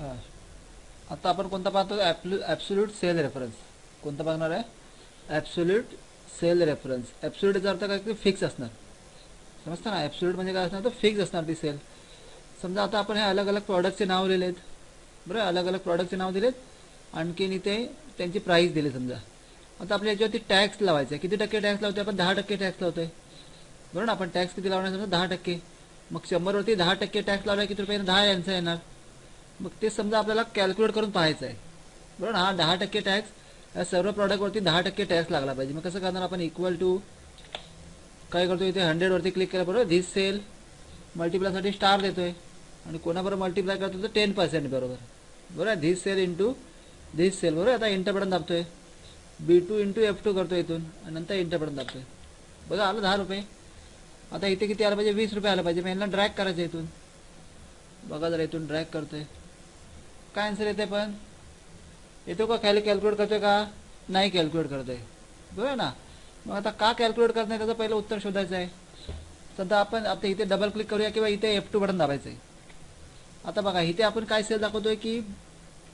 हां. आता आपण कोणता पाहतो? ॲप्लु ॲब्सोल्यूट सेल रेफरन्स कोणता बघणार आहे? ॲब्सोल्यूट सेल रेफरन्स ॲब्सोल्यूट याचा अर्थ काय? की फिक्स असणार. समजतं ना? ॲब्सोल्यूट म्हणजे काय असणार? तर फिक्स असणार ती सेल समजा आता आपण हे अलग अलग प्रॉडक्टचे नाव लिहिलेत. बरं? अलग अलग प्रॉडक्टचे नाव दिलेत. आणखीन इथे त्यांची प्राईस दिली समजा. आता आपल्या याच्यावरती टॅक्स लावायचा आहे. किती टक्के टॅक्स लावतोय? आपण दहा टक्के टॅक्स लावतोय. बरोबर ना? आपण टॅक्स किती लावणार? समजा दहा टक्के. मग शंभरवरती दहा टक्के टॅक्स लावला किती रुपये दहा यांचा येणार. मग ते समजा आपल्याला कॅल्क्युलेट करून पाहायचं आहे. बरोबर? हा दहा टक्के टॅक्स या सर्व प्रॉडक्टवरती दहा टक्के टॅक्स लागला पाहिजे. मग कसं करणार आपण? इक्वल टू काय करतो इथे? हंड्रेडवरती क्लिक केलं बरोबर? धिस सेल मल्टिप्लायसाठी स्टार देतो आहे आणि कोणाबरोबर मल्टिप्लाय करतो तर टेन पर्सेंट बरोबर. बरोबर? This cell into this cell बरोबर? आता इंटर बटन आहे B two into F two करतो इथून. आणि नंतर इंटर बटन आहे बघा आलं दहा रुपये. आता इथे किती आलं पाहिजे? वीस रुपये आलं पाहिजे. मग यांना ड्रॅग करायचं इथून. बघा जरा इथून ड्रॅग आहे काय आन्सर येते पण? येतो का? खाली कॅल्क्युलेट करतोय का? नाही कॅल्क्युलेट करतोय. बरोबर ना? मग आता का कॅल्क्युलेट करत नाही? त्याचं पहिलं उत्तर शोधायचं आहे. सध्या आपण आता इथे डबल क्लिक करूया किंवा इथे एफ टू बटन दाबायचं आहे आता बघा इथे आपण काय सेल दाखवतोय की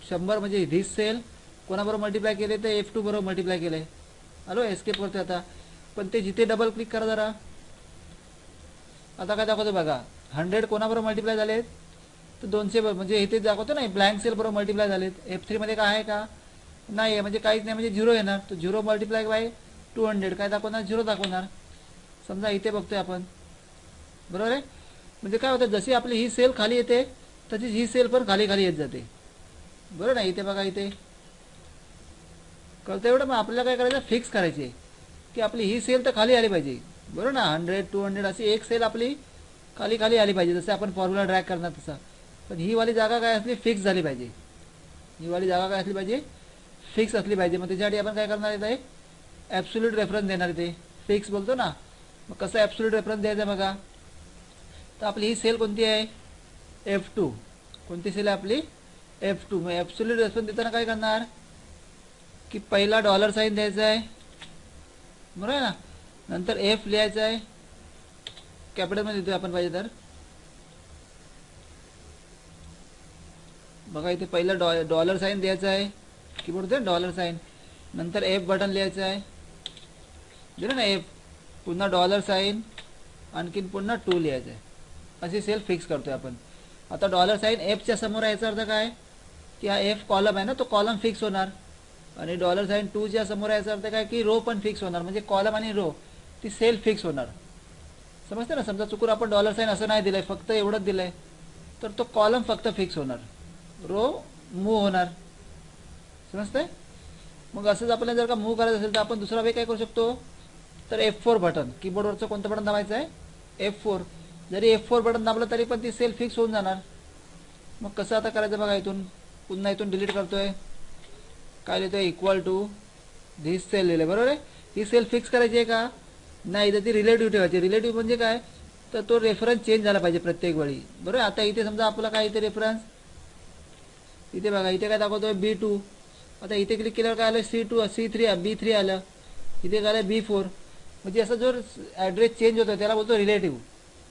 शंभर म्हणजे वीस सेल कोणाबरोबर मल्टिप्लाय केले तर एफ टू बरोबर मल्टिप्लाय केले. हॅलो एस्केप करतोय आता. पण ते जिथे डबल क्लिक करा जरा. आता काय दाखवतो बघा. हंड्रेड कोणाबरोबर मल्टिप्लाय झालेत? तर दोनशे बरोबर म्हणजे इथे दाखवतो ना ब्लँक सेल बरोबर मल्टिप्लाय झालेत. एफ थ्रीमध्ये काय आहे का? नाही आहे म्हणजे काहीच नाही म्हणजे झिरो येणार. तर zero multiply by two hundred काय दाखवणार? झिरो दाखवणार. समजा इथे बघतोय आपण. बरोबर आहे? म्हणजे काय होतं जशी आपली ही सेल खाली येते तशीच ही सेल पण खाली खाली येत जाते. बरोबर ना इथे बघा इथे. कळतं एवढं? मग आपल्याला काय करायचं? फिक्स करायचे. की आपली ही सेल तर खाली आली पाहिजे. बरोबर ना हंड्रेड टू हंड्रेड अशी एक सेल आपली खाली खाली आली पाहिजे. जसं आपण फॉर्म्युला ड्रॅग करणार तसा. पण ही वाली जागा काय असली फिक्स झाली पाहिजे. ही वाली जागा काय असली पाहिजे? फिक्स असली पाहिजे. मग त्याच्यासाठी आपण काय करणार इथे? ॲब्सोल्यूट रेफरन्स देणार ते फिक्स बोलतो ना. मग कसं ॲब्सोल्यूट रेफरन्स द्यायचं बघा? तर आपली ही सेल कोणती आहे? एफ टू कोणती सेल आहे आपली? एफ टू मग ॲब्सोल्यूट रेफरन्स देताना काय करणार? की पहिला डॉलर साईन द्यायचा आहे. बरोबर आहे ना? नंतर एफ लिहायचं आहे. कॅपिटलमध्ये देतो आपण पाहिजे तर. बघा इथे पहिलं डॉ डॉलर साईन द्यायचं आहे. कीबोर्ड ते डॉलर साईन. नंतर एफ बटन लिहायचं आहे. दिलं ना एफ पुन्हा डॉलर साईन आणखीन पुन्हा टू लिहायचं आहे. अशी सेल फिक्स करतो आहे आपण. आता डॉलर साईन एफच्या समोर याचा अर्थ काय? की हा एफ कॉलम आहे ना तो कॉलम फिक्स होणार. आणि डॉलर साईन टूच्या समोर याचा अर्थ काय? की रो पण फिक्स होणार. म्हणजे कॉलम आणि रो ती सेल फिक्स होणार. समजते ना? समजा चुकून आपण डॉलर साईन असं नाही दिलंय फक्त एवढंच दिलंय तर तो कॉलम फक्त फिक्स होणार. रो मूव होणार. समजतंय? मग असंच आपल्याला जर का मूव करायचं असेल तर आपण दुसरा वे काय करू शकतो? तर एफ फोर बटन कीबोर्डवरचं कोणतं बटन दाबायचं आहे एफ फोर जरी एफ फोर बटन दाबलं तरी पण ती सेल फिक्स होऊन जाणार. मग कसं आता करायचं बघा इथून? पुन्हा इथून डिलीट करतोय. काय लिहितोय? इक्वल टू धिस सेल लिहिले बरोबर आहे? ही सेल फिक्स करायची आहे का? नाही तर ती रिलेटिव्ह ठेवायची. रिलेटिव्ह म्हणजे काय? तर तो रेफरन्स चेंज झाला पाहिजे प्रत्येक वेळी. बरोबर आता इथे समजा आपला काय इथे रेफरन्स इथे बघा इथे काय दाखवतोय? बी टू आता इथे क्लिक केल्यावर काय आलं? C two C three B three आलं. इथे काय आलं? बी फोर म्हणजे असं जो ॲड्रेस चेंज होतो त्याला बोलतो रिलेटिव्ह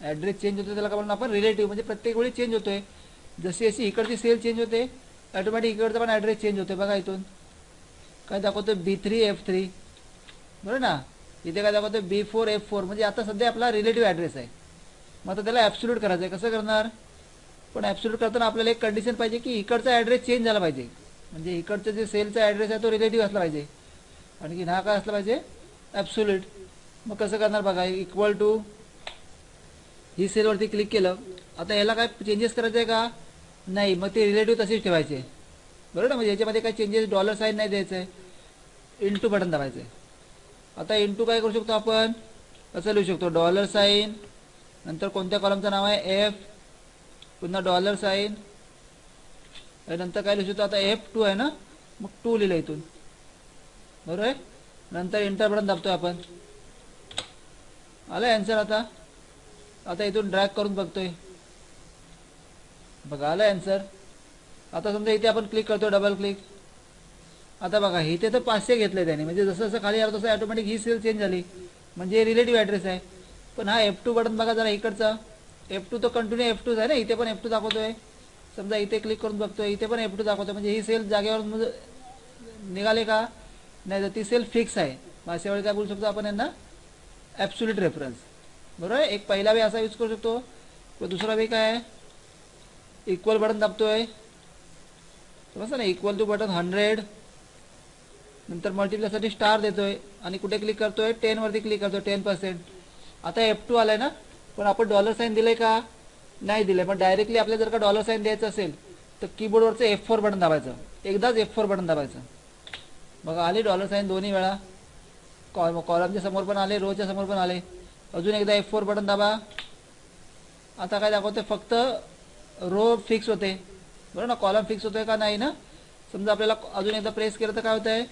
ॲड्रेस चेंज होतो त्याला काय म्हणून आपण? रिलेटिव्ह म्हणजे प्रत्येक वेळी चेंज होतोय. जशी अशी इकडची सेल चेंज होते ऑटोमॅटिक इकडचा पण ॲड्रेस चेंज होतोय बघा इथून. काय दाखवतो बी थ्री एफ थ्री बरोबर ना? इथे काय दाखवतो बी फोर एफ फोर म्हणजे आता सध्या आपला रिलेटिव्ह ॲड्रेस आहे. मग आता त्याला ॲब्सोल्यूट करायचं आहे कसं करणार? पण ॲब्सोल्यूट करताना आपल्याला एक कंडिशन पाहिजे की इकडचा ॲड्रेस चेंज झाला पाहिजे. म्हणजे इकडचं जे सेलचा ॲड्रेस आहे तो रिलेटिव्ह असला पाहिजे. आणखी हा काय असला पाहिजे? ॲब्सोल्यूट मग कसं करणार बघा? इक्वल टू ही सेलवरती क्लिक केलं. आता याला काय चेंजेस करायचं आहे का? नाही. मग ते रिलेटिव्ह तसेच ठेवायचे. बरोबर ना? म्हणजे याच्यामध्ये काय चेंजेस डॉलर साईन नाही द्यायचं आहे इंटू बटन दाबायचं आहे आता इंटू काय करू शकतो आपण? कसं लिहू शकतो. डॉलर साईन नंतर कोणत्या कॉलमचं नाव आहे? एफ पुन्हा डॉलर साईन नंतर काय लिहू शकतो आता एफ टू आहे ना? मग टू लिहिलं इथून. बरोबर आहे? नंतर इंटर बटन दाबतोय आपण. आलं आन्सर आता? आता इथून ड्रॅग करून बघतोय. बघा आलं आन्सर आता समजा इथे आपण क्लिक करतो डबल क्लिक आता बघा इथे तर पाचशे घेतले त्याने. म्हणजे जसं जसं खाली आलं तसं ऑटोमॅटिक ही सेल चेंज झाली. म्हणजे रिलेटिव्ह ॲड्रेस आहे. पण हा एफ टू बटन बघा जरा इकडचा. एफ टू तर कंटिन्यू एफ टूच आहे ना इथे पण एफ टू दाखवतोय. समजा इथे क्लिक करून बघतोय इथे पण एफ टू दाखवतो म्हणजे ही सेल जागेवर म्हणजे निघाले का? नाही तर ती सेल फिक्स आहे. मग अशा वेळी काय बोलू शकतो आपण यांना? ॲब्सुलेट रेफरन्स बरोबर आहे? एक पहिला वे असा यूज करू शकतो. किंवा दुसरा वे काय आहे? इक्वल बटन दाबतोय. समजतं ना? इक्वल टू बटन हंड्रेड नंतर मल्टिप्लायसाठी स्टार देतोय. आणि कुठे क्लिक करतोय? टेनवरती क्लिक करतोय. टेन पर्सेंट आता एफ टू आलाय ना? पण आपण डॉलर साईन दिलंय का? नाही दिलंय. पण डायरेक्टली आपल्याला जर का डॉलर साईन द्यायचं असेल तर कीबोर्डवरचं एफ फोर बटन दाबायचं. एकदाच एफ फोर बटन दाबायचं. बघा आले डॉलर साईन दोन्ही वेळा. कॉल कॉलमच्या समोर पण आले रोच्या समोर पण आले. अजून एकदा एफ फोर बटन दाबा. आता काय दाखवते फक्त रो फिक्स होते. बरोबर ना कॉलम फिक्स होतोय का नाही ना? समजा आपल्याला अजून एकदा प्रेस केलं तर काय होतं आहे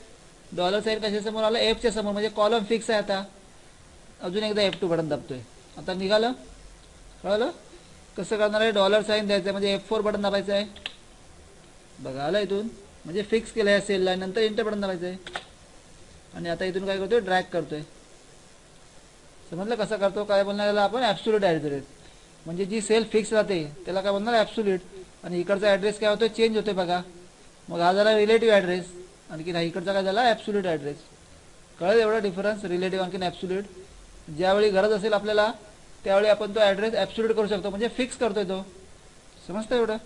डॉलर साईन कशासमोर आलं? एफच्या समोर. म्हणजे कॉलम फिक्स आहे आता. अजून एकदा एफ टू बटन दाबतोय. आता निघालं? कळलं? कसं करणार आहे? डॉलर साईन द्यायचं आहे म्हणजे एफ फोर बटन दाबायचं आहे. बघा आलं इथून. म्हणजे फिक्स केलं आहे सेलला नंतर इंटर बटन दाबायचं आहे. आणि आता इथून काय करतोय? ड्रॅग करतोय. समजलं कसं करतो? काय बोलणार याला आपण? ॲब्सुल्यूट ॲड्रेस म्हणजे जी सेल फिक्स राहते त्याला काय बोलणार? ॲब्सुल्यूट आणि इकडचा ॲड्रेस काय होतो चेंज होतोय बघा. मग हा झाला रिलेटिव्ह ॲड्रेस आणखी हा इकडचा काय झाला? ॲब्सुल्यूट ॲड्रेस कळलं एवढा डिफरन्स रिलेटिव्ह आणखीन ॲब्सुल्यूट ज्यावेळी गरज असेल आपल्याला त्यावेळी आपण तो ॲड्रेस ॲब्सुलेट करू शकतो. म्हणजे फिक्स करतोय तो. समजतं एवढं?